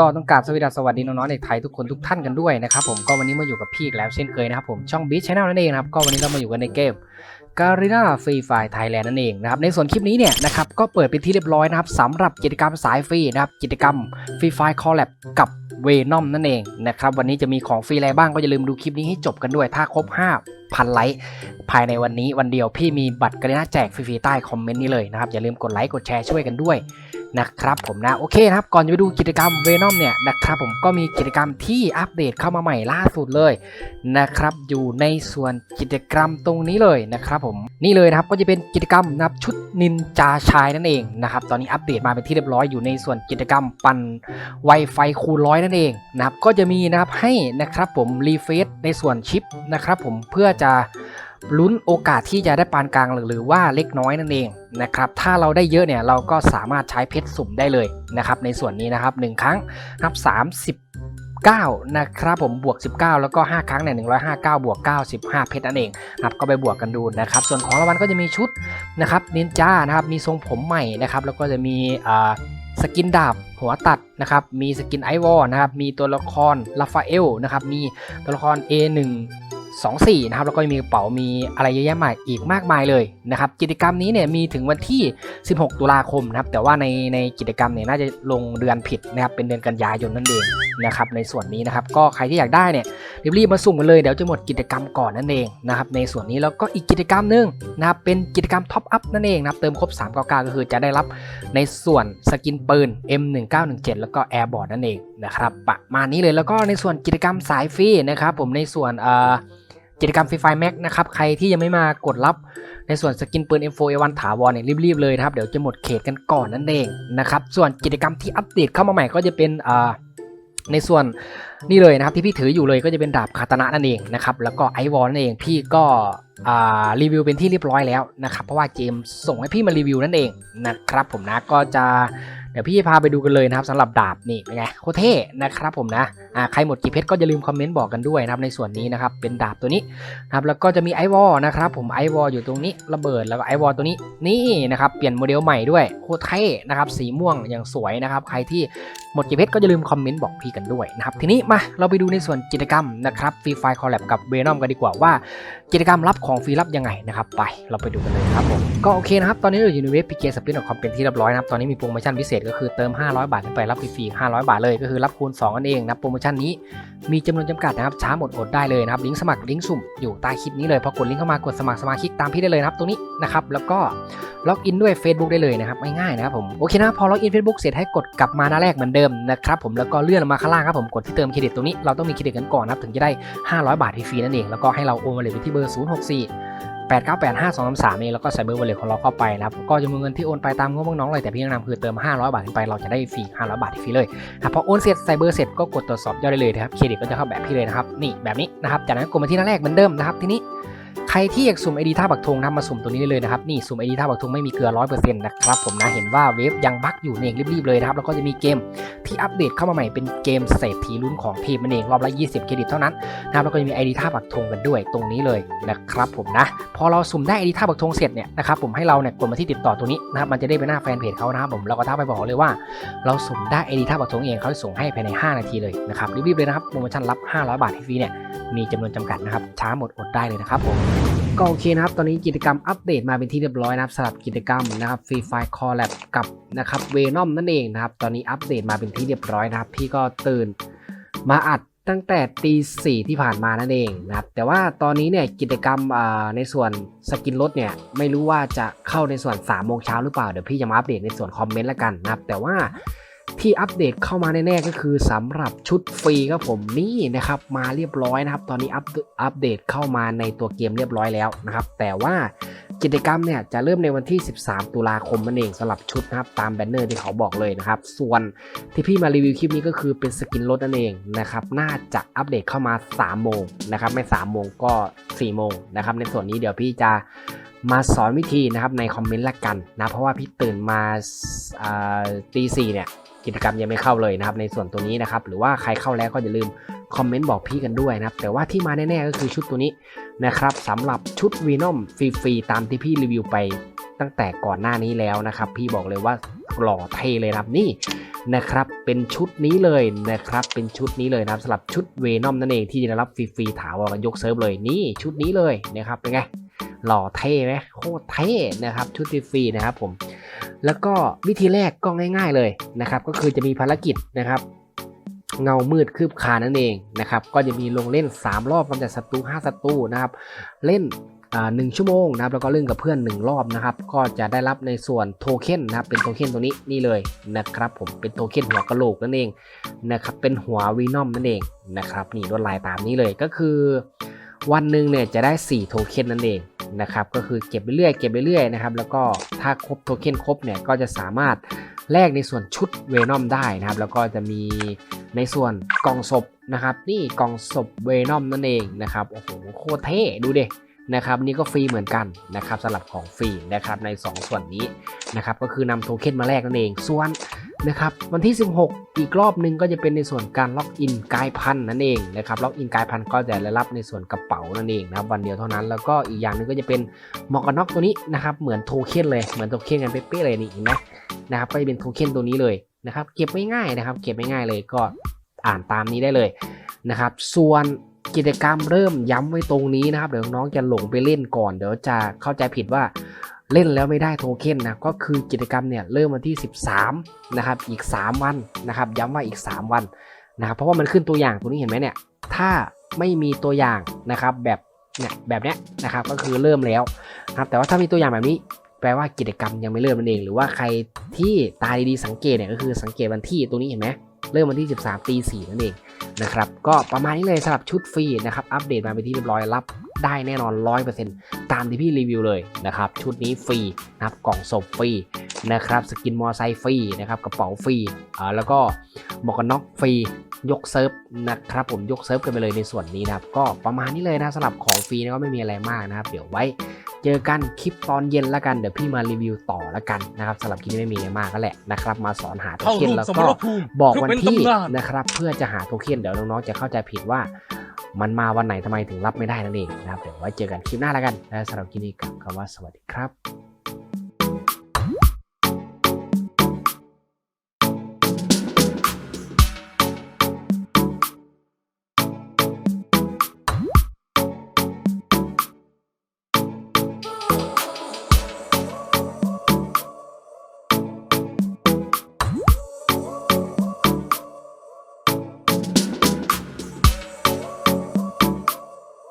ก็ต้องกราบสวัสดีสวัสดีน้องๆเด็กไทยทุกคนทุกท่านกันด้วยนะครับผมก็วันนี้มาอยู่กับพี่อีกแล้วเช่นเคยนะครับผมช่องบีชแนลนั่นเองนะครับก็วันนี้เรามาอยู่กันในเกม Garena Free Fire Thailand นั่นเองนะครับในส่วนคลิปนี้เนี่ยนะครับก็เปิดเป็นที่เรียบร้อยนะครับสำหรับกิจกรรมสายฟรีนะครับกิจกรรม Free Fire Collab กับ Venom นั่นเองนะครับวันนี้จะมีของฟรีอะไรบ้างก็อย่าลืมดูคลิปนี้ให้จบกันด้วยถ้าครบ 5,000 ไลค์ภายในวันนี้วันเดียวพี่มีบัตรการะนาแจกฟรีๆใต้คอมเมนต์นี้เลยนะครับอย่าลืมกดไลค์กดแชร์ช่วยกันด้วย นะครับผมนะโอเคนะครับก่อนจะไปดูกิจกรรมเวนอมเนี่ยนะครับผมก็มีกิจกรรมที่อัปเดตเข้ามาใหม่ล่าสุดเลยนะครับอยู่ในส่วนกิจกรรมตรงนี้เลยนะครับผมนี่เลยนะครับก็จะเป็นกิจกรรมนะครับชุดนินจาชายนั่นเองนะครับตอนนี้อัปเดตมาเป็นที่เรียบร้อยอยู่ในส่วนกิจกรรมปั่น Wi-Fi คูณร้อยนั่นเองนะครับก็จะมีนะครับให้นะครับผมรีเฟซในส่วนชิปนะครับผมเพื่อจะ ลุ้นโอกาสที่จะได้ปานกลางหรือว่าเล็กน้อยนั่นเองนะครับถ้าเราได้เยอะเนี่ยเราก็สามารถใช้เพชรสุ่มได้เลยนะครับในส่วนนี้นะครับ 1 ครั้งนับ39นะครับผมบวก 19 แล้วก็ 5 ครั้งเนี่ย159 บวก95เพชรนั่นเองครับก็ไปบวกกันดูนะครับส่วนของรางวัลก็จะมีชุดนะครับนินจานะครับมีทรงผมใหม่นะครับแล้วก็จะมีสกินดาบหัวตัดนะครับมีสกินไอวอลนะครับมีตัวละครลาฟาเอลนะครับมีตัวละคร A1 24นะครับแล้วก็มีกระเป๋ามีอะไรเยอะแยะมากอีกมากมายเลยนะครับกิจกรรมนี้เนี่ยมีถึงวันที่ 16 ตุลาคมนะครับแต่ว่าในในกิจกรรมเนี่ยน่าจะลงเดือนผิดนะครับเป็นเดือนกันยายนนั่นเองนะครับในส่วนนี้นะครับก็ใครที่อยากได้เนี่ยรีบๆมาสุ่มกันเลยเดี๋ยวจะหมดกิจกรรมก่อนนั่นเองนะครับในส่วนนี้แล้วก็อีกกิจกรรมหนึ่งนะครับเป็นกิจกรรมท็อปอัพนั่นเองนะครับเติมครบ399ก็คือจะได้รับในส่วนสกินปืน M1917 แล้วก็แอร์บอร์ดนั่นเองนะครับประมาณนี้เลยแล้วก็ในส่วนกิจกรรมสายฟรีนะครับผมในส่วนเอ่อ กิจกรรมฟรีไฟแม็กนะครับ ใครที่ยังไม่มากดรับในส่วนสกินปืน M4 A1 ถาวรเนี่ยรีบๆเลยนะครับ เดี๋ยวจะหมดเขตกันก่อนนั่นเองนะครับ ส่วนกิจกรรมที่อัปเดตเข้ามาใหม่ก็จะเป็นอ่าในส่วนนี่เลยนะครับที่พี่ถืออยู่เลยก็จะเป็นดาบคาตานะนั่นเองนะครับแล้วก็ไอวอลนั่นเองพี่ก็รีวิวเป็นที่เรียบร้อยแล้วนะครับเพราะว่าเจมส่งให้พี่มารีวิวนั่นเองนะครับผมนะก็จะ เดี๋ยวพี่พาไปดูกันเลยนะครับสำหรับดาบนี่เป็นไงโคเท่นะครับผมนะอ่าใครหมดกี่เพชรก็อย่าลืมคอมเมนต์บอกกันด้วยนะครับในส่วนนี้นะครับเป็นดาบตัวนี้นะครับแล้วก็จะมีไอวอลนะครับผมไอวอลอยู่ตรงนี้ระเบิดแล้วก็ไอวอลตัวนี้นี่นะครับเปลี่ยนโมเดลใหม่ด้วยโคเท่นะครับสีม่วงอย่างสวยนะครับใครที่หมดกี่เพชรก็อย่าลืมคอมเมนต์บอกพี่กันด้วยนะครับทีนี้มาเราไปดูในส่วนกิจกรรมนะครับฟรีไฟคอลแลบกับเวนอมกันดีกว่าว่า กิจกรรมรับของฟรีรับยังไงนะครับไปเราไปดูกันเลยครับผมก็โอเคนะครับตอนนี้เราอยู่ในเว็บพีเกสปินของคอมเป็นที่เรียบร้อยนะครับตอนนี้มีโปรโมชั่นพิเศษก็คือเติม 500 บาทขึ้นไปรับฟรีๆ500 บาทเลยก็คือรับคูณ2นั่นเองนะโปรโมชั่นนี้มีจำนวนจำกัดนะครับช้าหมดอดได้เลยนะครับลิงก์สมัครลิงก์สุ่มอยู่ใต้คลิปนี้เลยพอกดลิงก์เข้ามากดสมัครสมาชิกตามพี่ได้เลยนะครับตรงนี้นะครับแล้วก็ล็อกอินด้วย Facebook ได้เลยนะครับง่ายๆนะครับผมโอเคนะพอล็อกอิน Facebook เสร็จให้กดกลับมาหน้าแรกเหมือนเดิมนะครับผมแล้วก็เลื่อนลงมาข้างล่างครับผมกดที่เติมเครดิตตรงนี้เราต้องมีเครดิตกันก่อนนะครับถึงจะได้ 500 บาทฟรีนั่นเองแล้วก็ให้เราโอนมาเลยที่เบอร์ 0 6 4 8 9 8 5 2 3 3เองแล้วก็ใส่เบอร์วอลเล็ตของเราเข้าไปนะครับก็จะมีเงินที่โอนไปตามงบน้องเลยแต่พี่แนะนำคือเติม 500 บาทขึ้นไปเราจะได้ฟรี500 บาทฟรีเลยนะพอโอนเสร็จใส่เบอร์เสร็จก็กดตรวจสอบยอดได้เลยนะครับเครดิตก็จะเข้าแบบพี่เลยนะครับนี่แบบนี้นะครับจากนั้นกดมาที่หน้าแรกเหมือนเดิมนะครับทีนี้ใครที่อยากสุ่มไอดีท่าบักธงนะมาสุ่มตัวนี้ได้เลยนะครับนี่สุ่มไอดีท่าบักธงไม่มีเกลือร้อยเปอร์เซ็นต์นะครับผมนะเห็นว่าเวฟยังบั๊กอยู่เนี่ยรีบๆเลยนะครับแล้วก็จะมีเกม ที่อัปเดตเข้ามาใหม่เป็นเกมเศรษฐีลุ้นของทีมมันเองรอบละ 20 เครดิตเท่านั้นนะครับแล้วก็จะมีไอดีท่าบักธงกันด้วยตรงนี้เลยนะครับผมนะ พอเราสุ่มได้ไอดีท่าบักธงเสร็จเนี่ยนะครับผมให้เราเนี่ยกดมาที่ติดต่อตรงนี้นะครับมันจะได้ไปหน้าแฟนเพจเขานะครับผมเราก็ทักไปบอกเลยว่า เราสุ่มได้ไอดีท่าบักธงเองเขาจะส่งให้ภายใน 5 นาทีเลยนะครับรีบๆเลยนะครับโปรโมชั่นรับ 500 บาทฟรีเนี่ยมีจำนวนจำกัดนะครับช้าหมดอดได้เลยนะครับผม ก็โอเคนะครับ ตอนนี้กิจกรรมอัปเดตมาเป็นที่เรียบร้อยนะครับสำหรับกิจกรรมนะครับฟรีไฟคอลแลบกับนะครับเวนอมนั่นเองนะครับ ตอนนี้อัปเดตมาเป็นที่เรียบร้อยนะครับ พี่ก็ตื่นมาอัดตั้งแต่ตีสี่ที่ผ่านมานั่นเองนะครับ แต่ว่าตอนนี้เนี่ยกิจกรรมในส่วนสกินรถเนี่ยไม่รู้ว่าจะเข้าในส่วน3ามโมงเช้าหรือเปล่า เดี๋ยวพี่จะมาอัปเดตในส่วนคอมเมนต์ละกันนะครับ แต่ว่า ที่อัปเดตเข้ามาแน่ๆก็คือสำหรับชุดฟรีครับผมนี่นะครับมาเรียบร้อยนะครับ ตอนนี้อัปอัปเดตเข้ามาในตัวเกมเรียบร้อยแล้วนะครับ แต่ว่ากิจกรรมเนี่ยจะเริ่มในวันที่ 13 ตุลาคมนั่นเองสำหรับชุดนะครับตามแบนเนอร์ที่เขาบอกเลยนะครับ ส่วนที่พี่มารีวิวคลิปนี้ก็คือเป็นสกินรถนั่นเองนะครับ น่าจะอัปเดตเข้ามา 3 โมงนะครับ ไม่ 3 โมงก็ 4 โมงนะครับ ในส่วนนี้เดี๋ยวพี่จะมาสอนวิธีนะครับในคอมเมนต์ละกันนะ เพราะว่าพี่ตื่นมาตีสี่เนี่ย กิจกรรมยังไม่เข้าเลยนะครับในส่วนตัวนี้นะครับหรือว่าใครเข้าแล้วก็อย่าลืมคอมเมนต์บอกพี่กันด้วยนะครับแต่ว่าที่มาแน่ๆก็คือชุดตัวนี้นะครับสำหรับชุดวีนอมฟรีๆตามที่พี่รีวิวไปตั้งแต่ก่อนหน้านี้แล้วนะครับ พี่บอกเลยว่าหล่อเทเลยครับนี่นะครับเป็นชุดนี้เลยนะครับเป็นชุดนี้เลยนะครับสำหรับชุดเวนอมนั่นเองที่จะได้รับฟรีๆถาวรกันยกเซิร์ฟเลยนี่ชุดนี้เลยนะครับเป็นไงหล่อเท่ไหมโคตรเท่นะครับชุดฟรีๆนะครับผม แล้วก็วิธีแรกก็ง่าย ๆเลยนะครับก็คือจะมีภารกิจนะครับเงามืดคืบคานั่นเองนะครับก็จะมีลงเล่น 3 รอบกำจัดศัตรู5ศัตรูนะครับเล่นหนึ่งชั่วโมงนะครับแล้วก็เล่นกับเพื่อน 1 รอบนะครับก็จะได้รับในส่วนโทเค็นนะครับเป็นโทเค็นตัวนี้นี่เลยนะครับผมเป็นโทเค็นหัวกะโหลกนั่นเองนะครับเป็นหัววีนอมนั่นเองนะครับนี่ลวดลายตามนี้เลยก็คือ วันหนึ่งเนี่ยจะได้ 4 โทเค็นนั่นเอง นะครับก็คือเก็บไปเรื่อยเก็บไปเรื่อยนะครับแล้วก็ถ้าครบโทเค็นครบเนี่ยก็จะสามารถแลกในส่วนชุดเวนอมได้นะครับ แล้วก็จะมีในส่วนกล่องศพนะครับ นี่กล่องศพเวนอมนั่นเองนะครับโอ้โหโคตรเท่ดูเดินะครับนี่ก็ฟรีเหมือนกันนะครับสำหรับของฟรีนะครับใน 2 ส่วนนี้นะครับก็คือนำโทเค็นมาแลกนั่นเองส่วน นะครับวันที่ 16 อีกรอบหนึ่งก็จะเป็นในส่วนการล็อกอินกายพันนั่นเองนะครับล็อกอินกายพันก็จะได้รับในส่วนกระเป๋านั่นเองนะครับวันเดียวเท่านั้นแล้วก็อีกอย่างหนึ่งก็จะเป็นหมอกกันน็อกตัวนี้นะครับเหมือนโทเค็นเลยเหมือนโทเค็นกันเป๊ะๆเลยนี่เห็นไหมนะครับก็จะเป็นโทเค็นตัวนี้เลยนะครับเก็บไม่ง่ายนะครับ เก็บไม่ง่ายเลยก็อ่านตามนี้ได้เลยนะครับส่วนกิจกรรมเริ่มย้ำไว้ตรงนี้นะครับเดี๋ยวน้องจะหลงไปเล่นก่อน เดี๋ยวจะเข้าใจผิดว่า เล่นแล้วไม่ได้โทเค็นนะก็คือกิจกรรมเนี่ยเริ่มวันที่ 13นะครับอีก 3 วันนะครับย้ำว่าอีก 3 วันนะครับเพราะว่ามันขึ้นตัวอย่างตัวนี้เห็นไหมเนี่ยถ้าไม่มีตัวอย่างนะครับแบบเนี่ยแบบเนี้ยนะครับก็คือเริ่มแล้วนะครับแต่ว่าถ้ามีตัวอย่างแบบนี้แปลว่ากิจกรรมยังไม่เริ่มนั่นเอง หรือว่าใครที่ตาดีๆสังเกตเนี่ยก็คือสังเกตวันที่ตรงนี้เห็นไหมเริ่มวันที่ 13ตี4นั่นเองนะครับก็ประมาณนี้เลยสำหรับชุดฟรีนะครับอัปเดตมาเป็นที่เรียบร้อยรับ ได้แน่นอน 100%ตามที่พี่รีวิวเลยนะครับ ชุดนี้ฟรีนะครับกล่องศพฟรีนะครับสกินมอไซค์ฟรีนะครับกระเป๋าฟรีอ่าแล้วก็หมวกกันน็อกฟรียกเซิร์ฟนะครับผมยกเซิร์ฟกันไปเลยในส่วนนี้นะครับ ก็ประมาณนี้เลยนะสำหรับของฟรีนะก็ไม่มีอะไรมากนะครับ เดี๋ยวไว้เจอกันคลิปตอนเย็นแล้วกันเดี๋ยวพี่มารีวิวต่อแล้วกันนะครับสำหรับคลิปนี้ไม่มีอะไรมากก็แหละนะครับ มาสอนหาโทเข้าเค็นร่วมแล้วสมก็รภูมิบอกวันเป็นที่ตำนานนะครับ เพื่อจะหาโทเค็นเดี๋ยวน้องๆจะเข้าใจผิดว่า มันมาวันไหนทำไมถึงรับไม่ได้นั่นเองนะครับเดี๋ยวไว้เจอกันคลิปหน้าแล้วกันและสำหรับคลิปนี้กับคำว่าสวัสดีครับ